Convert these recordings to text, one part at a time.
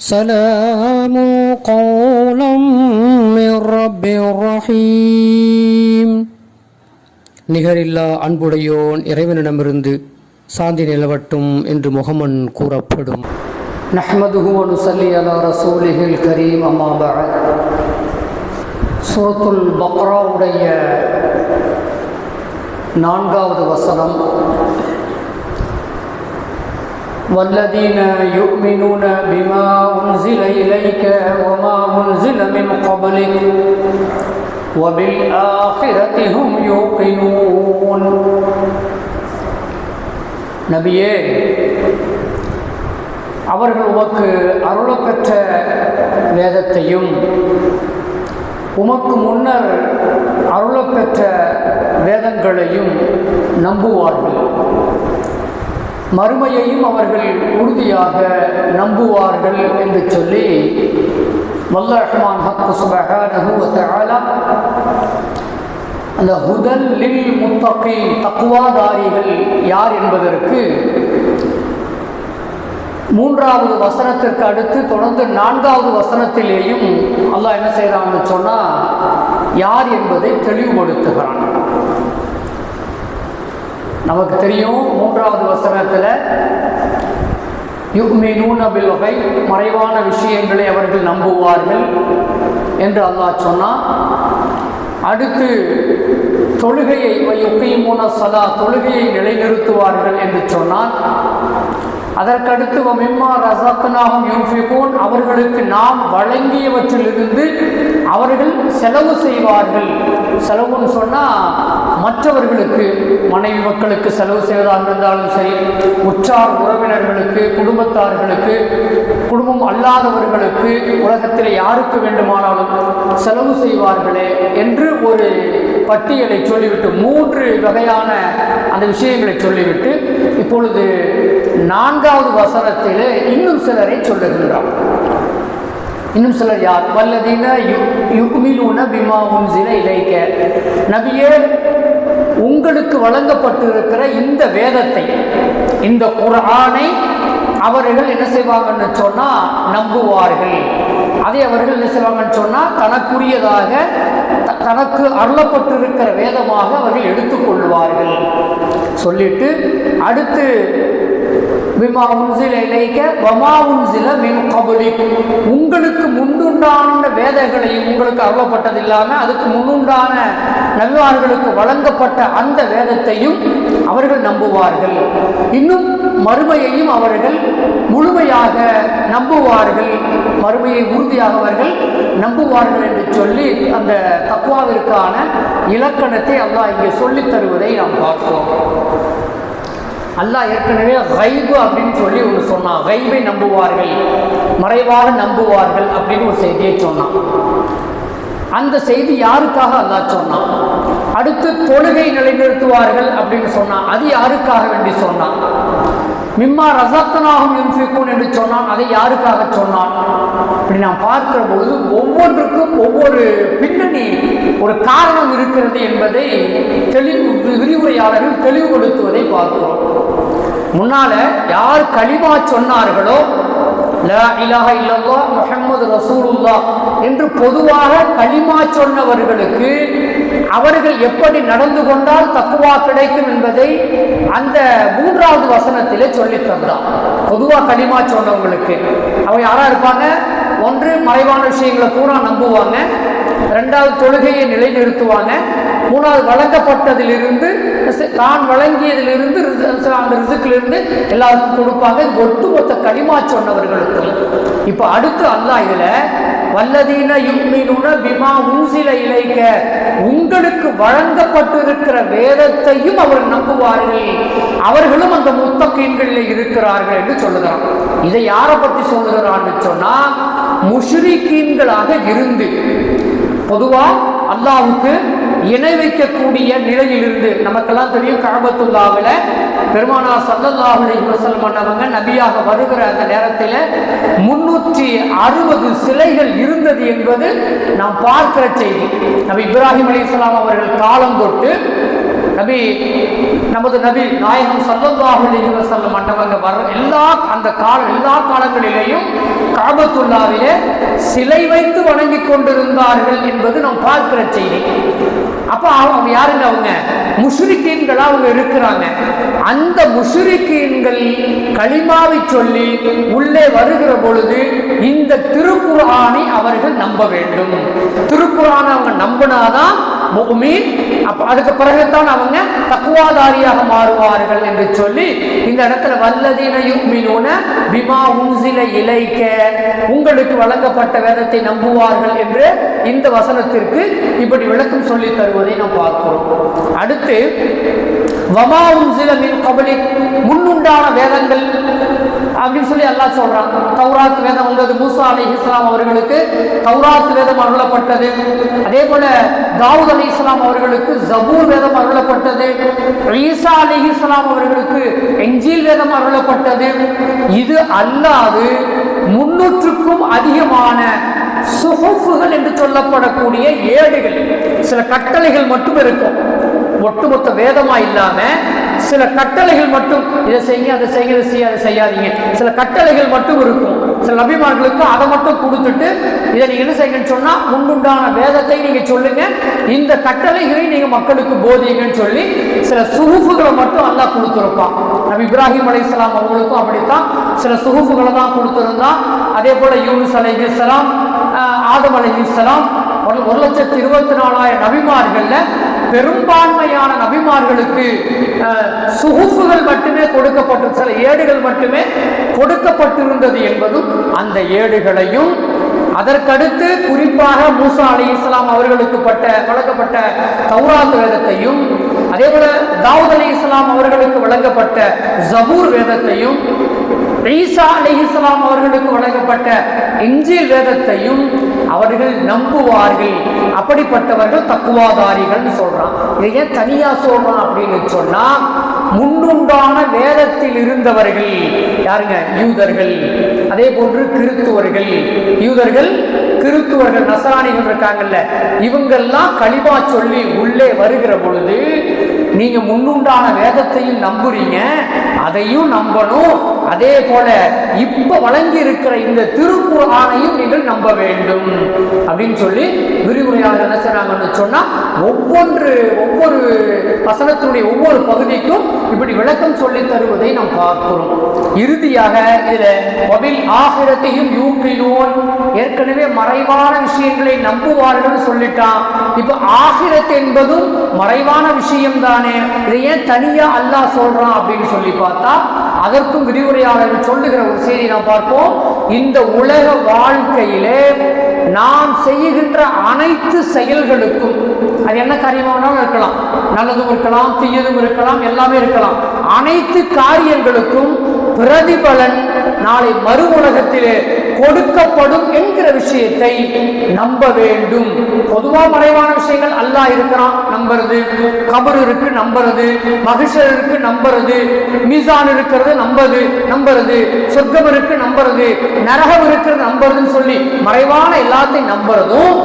سلام قولا من رب رحيم நிகரில்லா அன்புடையோன் இறைவனிடமிருந்து சாந்தி நிலவட்டும் என்று முகமன் கூறப்படும் نحمده ونصلي على رسوله الكريم أما بعد சூரத்துல் பக்ராவுடைய நான்காவது வசனம் والذين يؤمنون بما أنزل إليك وما أنزل من قبلك وبالآخرة هم يوقنون நபியே அவர்கள் உமக்கு அருளப்பெற்ற வேதத்தையும் உமக்கு முன்னர் அருளப்பெற்ற வேதங்களையும் நம்புவார்கள் மறுமையையும் அவர்கள் உறுதியாக நம்புவார்கள் என்று சொல்லி வல்ல ரஹ்மான் ஹக்கு சுபஹானஹு அந்த ஹுதல் லில் முத்தகை தக்குவாதாரிகள் யார் என்பதற்கு மூன்றாவது வசனத்திற்கு அடுத்து தொடர்ந்து நான்காவது வசனத்திலேயும் அல்லாஹ் என்ன செய்கிறான்னு சொன்னால் யார் என்பதை தெளிவுபடுத்துகிறான். நமக்கு தெரியும் மூன்றாவது வசனத்தில் யுக்மினூன பில் வகை மறைவான விஷயங்களை அவர்கள் நம்புவார்கள் என்று அல்லாஹ் சொன்னான். அடுத்து தொழுகையை யுக்கைமூன சதா தொழுகையை நிலைநிறுத்துவார்கள் என்று சொன்னான். அதற்கடுத்து மிம்மா ரசத்தனாகும் அவர்களுக்கு நாம் வழங்கியவற்றிலிருந்து அவர்கள் செலவு செய்வார்கள். செலவுன்னு சொன்னால் மற்றவர்களுக்கு மனைவி மக்களுக்கு செலவு செய்வதாக இருந்தாலும் சரி உற்றார் உறவினர்களுக்கு குடும்பத்தார்களுக்கு குடும்பம் அல்லாதவர்களுக்கு உலகத்தில் யாருக்கு வேண்டுமானாலும் செலவு செய்வார்களே என்று ஒரு பட்டியலை சொல்லிவிட்டு மூன்று வகையான அந்த விஷயங்களை சொல்லிவிட்டு இப்பொழுது நான்காவது வசனத்தில் இன்னும் சிலரை சொல்லுகின்றார். இன்னும் சிலர் யார்? வல்லதீன யுக்மிலூன பிமா உன்சில இலைக்க. நபியே உங்களுக்கு வழங்கப்பட்டிருக்கிற இந்த வேதத்தை இந்த குரானை அவர்கள் என்ன செய்வாங்கன்னு சொன்னால் நம்புவார்கள். அதை அவர்கள் என்ன செய்வாங்கன்னு சொன்னால் தனக்குரியதாக தனக்கு அருளப்பட்டிருக்கிற வேதமாக அவர்கள் எடுத்துக்கொள்வார்கள் சொல்லிட்டு அடுத்து பிமா உன்சில இலைக்க வமா உன்சில மின் கபலி. உங்களுக்கு முன்னுண்டான வேதங்களையும் உங்களுக்கு அருளப்பட்டது இல்லாமல் அதுக்கு முன்னுண்டான நபிமார்களுக்கு வழங்கப்பட்ட அந்த வேதத்தையும் அவர்கள் நம்புவார்கள். இன்னும் மறுமையையும் அவர்கள் முழுமையாக நம்புவார்கள். மறுமையை உறுதியாக அவர்கள் நம்புவார்கள் என்று சொல்லி அந்த தக்குவாவிற்கான இலக்கணத்தை அல்லாஹ் இங்கே சொல்லித் தருவதை நாம் பார்க்கிறோம். அல்லாஹ் ஏற்கனவே கைபு அப்படின்னு சொல்லி ஒன்று சொன்னான். கைபை நம்புவார்கள் மறைவாக நம்புவார்கள் அப்படின்னு ஒரு செய்தியை சொன்னான். அந்த செய்தி யாருக்காக அல்லாஹ் சொன்னான்? அடுத்து தொழுகை நிலைநிறுத்துவார்கள் அப்படின்னு சொன்னான். அது யாருக்காக வேண்டி சொன்னான்? மிம்மா ரசத்தனாகும் யுன்ஃபிகூன் என்று சொன்னான். அதை யாருக்காக சொன்னான்? அப்படி நாம் பார்க்கிற பொழுது ஒவ்வொன்றுக்கும் ஒவ்வொரு பின்னணி ஒரு காரணம் இருக்கிறது என்பதை தெளிவு விரிவுரையாளர்கள் தெளிவுபடுத்துவதை பார்க்கிறோம். முன்னால யார் கலிமா சொன்னார்களோ லா இலாஹ இல்லல்லா முஹம்மது ரசூலுல்லா என்று பொதுவாக களிமா சொன்னவர்களுக்கு அவர்கள் எப்படி நடந்து கொண்டால் தக்குவா கிடைக்கும் என்பதை அந்த மூன்றாவது வசனத்திலே சொல்லி தந்தான். பொதுவாக களிமா சொன்னவங்களுக்கு. அவங்க யாரா இருப்பாங்க? ஒன்று மறைவான விஷயங்களை பூரா நம்புவாங்க. ரெண்டாவது தொழுகையை நிலைநிறுத்துவாங்க. மூணாவது வழங்கப்பட்டதிலிருந்து தான் வழங்கியதிலிருந்து அந்த ரிசுக்கிலிருந்து எல்லாருக்கும் கொடுப்பாங்க. இது ஒட்டுமொத்த கடிமா சொன்னவர்களுக்கு இப்போ அடுத்து அல்லா இதில் வல்லதீன யுக்மினுன பிமா ஊசில இலைக்க உங்களுக்கு வழங்கப்பட்டிருக்கிற வேதத்தையும் அவர் நம்புவார்கள். அவர்களும் அந்த முத்தக்கீன்களில் இருக்கிறார்கள் என்று சொல்லுகிறான். இதை யாரை பற்றி சொல்லுகிறான்னு சொன்னால் முஷ்ரிகீன்களாக இருந்து பொதுவா அல்லாவுக்கு இணை வைக்கக்கூடிய நிலையிலிருந்து நமக்கெல்லாம் தெரியும் காபத்துல்லாவில் பெருமானா சல்லல்லாஹு அலைஹி மன்னவங்க பண்ணவங்க நபியாக வருகிற அந்த நேரத்தில் முன்னூற்றி அறுபது சிலைகள் இருந்தது என்பது நாம் பார்க்கிற செய்தி. நபி இப்ராஹிம் அலைஹிஸ்ஸலாம் அவர்கள் காலம் தொட்டு நபி நமது நபி நாயகம் சல்லல்லாஹு அலைஹி மண்டபங்க வர எல்லா அந்த கால எல்லா காலங்களிலேயும் காபத்துல்லாவிலே சிலை வைத்து வணங்கி கொண்டிருந்தார்கள் என்பது நாம் பார்க்கிற செய்தி. அப்போ அவங்க யாருங்க அவங்க? முஷுரிக்கீன்களா அவங்க இருக்கிறாங்க. அந்த முஷுரிக்கீன்கள் களிமாவை சொல்லி உள்ளே வருகிற பொழுது இந்த திருக்குறானை அவர்கள் நம்ப வேண்டும். திருக்குறானை அவங்க நம்பினாதான் முஃமின் அப்ப அதுக்கு பிறகுதான் அவங்க தக்குவாதாரியாக மாறுவார்கள் என்று சொல்லி இந்த இடத்துல வல்லதீன யுக்மினூன பிமா உன்சில இலைக்க உங்களுக்கு வழங்கப்பட்ட வேதத்தை நம்புவார்கள் என்று இந்த வசனத்திற்கு இப்படி விளக்கம் சொல்லி தருவதை நாம் பார்க்கிறோம். அடுத்து வமா உன்சில மின் கபலி. முன்னுண்டான வேதங்கள் அப்படின்னு சொல்லி எல்லாம் சொல்றான். தௌராத் வேதம் வந்தது மூசா அலி இஸ்லாம் அவர்களுக்கு தௌராத் வேதம் அருளப்பட்டது. அதே போல தாவூத் அலி இஸ்லாம் அவர்களுக்கு ஜபூர் வேதம் அருளப்பட்டது. ஈசா அலி இஸ்லாம் அவர்களுக்கு எஞ்சில் வேதம் அருளப்பட்டது. இது அல்லாது முன்னூற்றுக்கும் அதிகமான சுகுப்புகள் என்று சொல்லப்படக்கூடிய ஏடுகள். சில கட்டளைகள் மட்டும் இருக்கும். ஒட்டுமொத்த வேதமா இல்லாம சில கட்டளைகள் மட்டும் இதை செய்யுங்க அதை செய்யுங்க இதை செய்ய அதை செய்யாதீங்க. சில கட்டளைகள் மட்டும் இருக்கும். சில நபிமார்களுக்கும் அதை மட்டும் கொடுத்துட்டு இதை நீங்க என்ன செய்யுங்கன்னு சொன்னா முன்னுண்டான வேதத்தை நீங்க சொல்லுங்க இந்த கட்டளைகளை நீங்க மக்களுக்கு போதிங்கன்னு சொல்லி சில சுகுஃபுகளை மட்டும் அல்லா கொடுத்துருப்பான். நபி இப்ராஹிம் அலைஹிஸ்ஸலாம் அவங்களுக்கும் அப்படித்தான். சில சுகுஃபுகளை தான் கொடுத்துருந்தான். அதே போல யூனுஸ் அலைஹிஸ்ஸலாம் இஸ்லாம் ஆதம் அலைஹிஸ்ஸலாம் ஒரு ஒரு லட்சத்தி இருபத்தி நாலாயிரம் நபிமார்கள்ல பெரும்பான்மையான நபிமார்களுக்கு சுகுஃபுகள் மட்டுமே கொடுக்கப்பட்டு சில ஏடுகள் மட்டுமே கொடுக்கப்பட்டிருந்தது என்பதும் அந்த ஏடுகளையும் அதற்கடுத்து குறிப்பாக மூசா அலி இஸ்லாம் அவர்களுக்கு பட்ட வழங்கப்பட்ட தௌராத் வேதத்தையும் அதே போல தாவூத் அலி இஸ்லாம் அவர்களுக்கு வழங்கப்பட்ட ஜபூர் வேதத்தையும் ஈசா அலி இஸ்லாம் அவர்களுக்கு வழங்கப்பட்ட இஞ்சில் வேதத்தையும் அவர்கள் நம்புவார்கள். அப்படிப்பட்டவர்கள் தக்குவாதாரிகள்னு சொல்றான். இதை ஏன் தனியா சொல்றான் அப்படின்னு சொன்னா முன்னுண்டான வேதத்தில் இருந்தவர்கள் யாருங்க? யூதர்கள். அதே போன்று கிறித்துவர்கள் யூதர்கள் கிறித்துவர்கள் நசராணிகள் இருக்காங்கல்ல. இவங்கெல்லாம் கழிவா சொல்லி உள்ளே வருகிற பொழுது நீங்க முன்னுண்டான வேதத்தையும் நம்புறீங்க அதையும் நம்பணும். அதே போல இப்ப வழங்கி இருக்கிற இந்த திருக்குறானையும் நீங்கள் நம்ப வேண்டும். அப்படின்னு சொல்லி விரிவுரையாளர் என்ன செய்றாங்கன்னு சொன்னா ஒவ்வொன்று ஒவ்வொரு வசனத்தினுடைய ஒவ்வொரு பகுதிக்கும் இப்படி விளக்கம் சொல்லி தருவதை நாம் பார்க்கிறோம். இறுதியாக இதுல மொபைல் ஆகிரத்தையும் யூக்கினோன். ஏற்கனவே மறைவான விஷயங்களை நம்புவார்கள் சொல்லிட்டான். இப்ப ஆகிரத் என்பதும் மறைவான விஷயம் தானே இதை ஏன் தனியா அல்லாஹ் சொல்றான் அப்படின்னு சொல்லி பார்த்தா அதற்கும் விரிவுரையாளர்கள் சொல்லுகிற ஒரு செய்தி நாம் பார்ப்போம். இந்த உலக வாழ்க்கையிலே நாம் செய்கின்ற அனைத்து செயல்களுக்கும் அது என்ன காரியமானாலும் இருக்கலாம். நல்லதும் இருக்கலாம் தீயதும் இருக்கலாம் எல்லாமே இருக்கலாம். அனைத்து காரியங்களுக்கும் பிரதிபலன் நாளை மறு உலகத்திலே கொடுக்கப்படும் என்கிற விஷயத்தை நம்ப வேண்டும். பொதுவா மறைவான விஷயங்கள் அல்லாஹ் இருக்கிறான் நம்புறது. கபர் இருக்கு நம்புறது. மகிஷர் இருக்கு நம்புறது. மீசான் இருக்கிறது நம்புறது நம்புறது. சொர்க்கம் இருக்கு நம்புறது. நரகம் இருக்கிறது நம்புறதுன்னு சொல்லி மறைவான எல்லாத்தையும் நம்புறதும்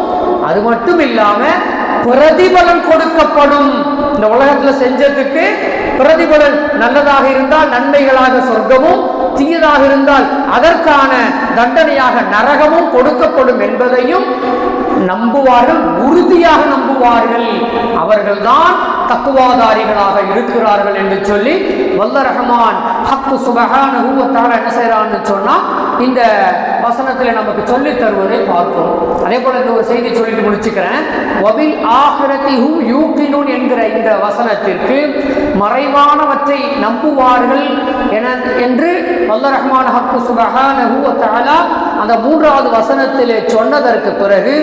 அது மட்டும் இல்லாம பிரதிபலன் கொடுக்கப்படும். இந்த உலகத்துல செஞ்சதுக்கு பிரதிபலன் நல்லதாக இருந்தால் நன்மைகளாக சொர்க்கமும் தீயதாக இருந்தால் அதற்கான தண்டனையாக நரகமும் கொடுக்கப்படும் என்பதையும் நம்புவார்கள் உறுதியாக நம்புவார்கள். அவர்கள்தான் தக்குவாதாரிகளாக இருக்கிறார்கள் என்று சொல்லி வல்ல ரஹமான் ஹக்கு சுபகான என்ன செய்யறான்னு சொன்னா இந்த வசனத்தில் நமக்கு சொல்லி தருவதை பார்க்கிறோம் அதே போல இந்த ஒரு செய்தி சொல்லிட்டு முடிச்சுக்கிறேன். வபில் ஆஹிரத்தி யூக்கினூன் என்கிற இந்த வசனத்திற்கு மறைவானவற்றை நம்புவார்கள் என என்று வல்ல ரஹ்மான் ஹக்கு சுபகான அந்த மூன்றாவது வசனத்திலே சொன்னதற்கு பிறகு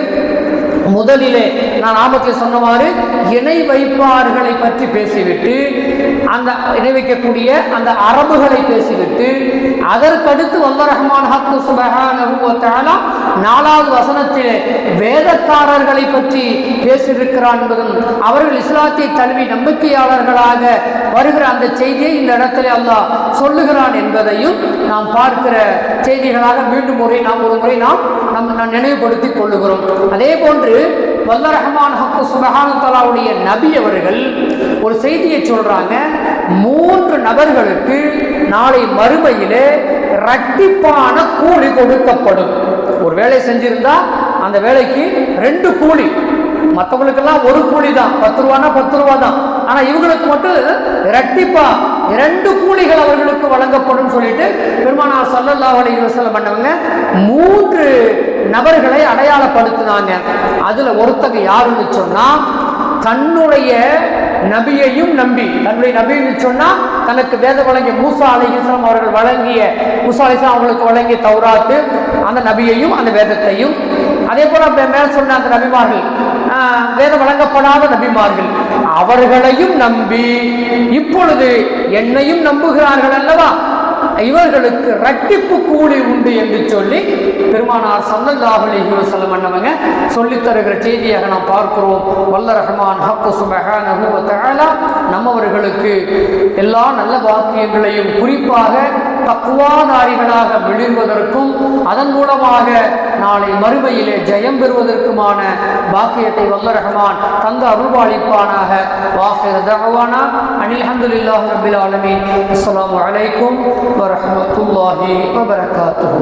முதலிலே நான் ஆபத்தில் சொன்னவாறு இணை வைப்பார்களை பற்றி பேசிவிட்டு அந்த இணை வைக்கக்கூடிய அந்த அரபுகளை பேசிவிட்டு அதற்கடுத்து வல்ல ரஹ்மான் ஹக்கு சுபகான நாலாவது வசனத்திலே வேதக்காரர்களை பற்றி பேசியிருக்கிறான் என்பதும் அவர்கள் இஸ்லாத்தை தழுவி நம்பிக்கையாளர்களாக வருகிற அந்த செய்தியை இந்த இடத்துல அல்லாஹ் சொல்லுகிறான் என்பதையும் நாம் பார்க்கிற செய்திகளாக மீண்டும் முறை நாம் ஒரு முறை நாம் நம் நாம் நினைவுபடுத்திக் கொள்ளுகிறோம். அதே போன்று வல்ல ரஹ்மான் ஹக்கு சுபஹானு நபி அவர்கள் ஒரு செய்தியை சொல்றாங்க. மூன்று நபர்களுக்கு நாளை மறுமையிலே ரட்டிப்பான கூலி கொடுக்கப்படும். ஒரு வேலை செஞ்சிருந்தா அந்த வேலைக்கு ரெண்டு கூலி. மற்றவங்களுக்கெல்லாம் ஒரு கூலி தான். பத்து ரூபானா பத்து ரூபா தான். ஆனா இவங்களுக்கு மட்டும் இரட்டிப்பா இரண்டு கூலிகள் அவர்களுக்கு வழங்கப்படும் சொல்லிட்டு பெருமானார் ஸல்லல்லாஹு பண்ணவங்க மூன்று நபர்களை அடையாளப்படுத்தினாங்க. அதுல ஒருத்தங்க யாருன்னு சொன்னா தன்னுடைய நபியையும் நம்பி. தன்னுடைய நபின்னு சொன்னா தனக்கு வேதம் வழங்கிய மூசா அலைஹிஸ்ஸலாம் அவர்கள் வழங்கிய மூசா அலைஹிஸ்ஸலாம் அவங்களுக்கு வழங்கிய தௌராத்து அந்த நபியையும் அந்த வேதத்தையும். அதே போல அப்ப மேல சொன்ன அந்த நபிமார்கள் ஆஹ், வேதம் வழங்கப்படாத நபிமார்கள் அவர்களையும் நம்பி இப்பொழுது என்னையும் நம்புகிறார்கள் அல்லவா? இவர்களுக்கு ரட்டிப்பு கூலி உண்டு என்று சொல்லி பெருமானார் சல்லல்லாஹு அலைஹி வஸல்லம் அண்ணவங்க சொல்லித் தருகிற செய்தியாக நாம் பார்க்கிறோம். வல்ல ரஹ்மான் ஹக்கு சுபஹானஹு நம்மவர்களுக்கு எல்லா நல்ல வாக்கியங்களையும் குறிப்பாக தக்குவாதாரிகளாக விழுவதற்கும் அதன் மூலமாக நாளை மறுமையிலே ஜெயம் பெறுவதற்குமான பாக்கியத்தை வல்ல ரஹமான் தங்க அருள்பாளிப்பானாக வாஹிர தஅவானா அனில் ஹம்துலில்லாஹி ரபில் ஆலமி அஸ்லாம் வலைக்கும் வரமத்துல்லாஹி வபரகாத்து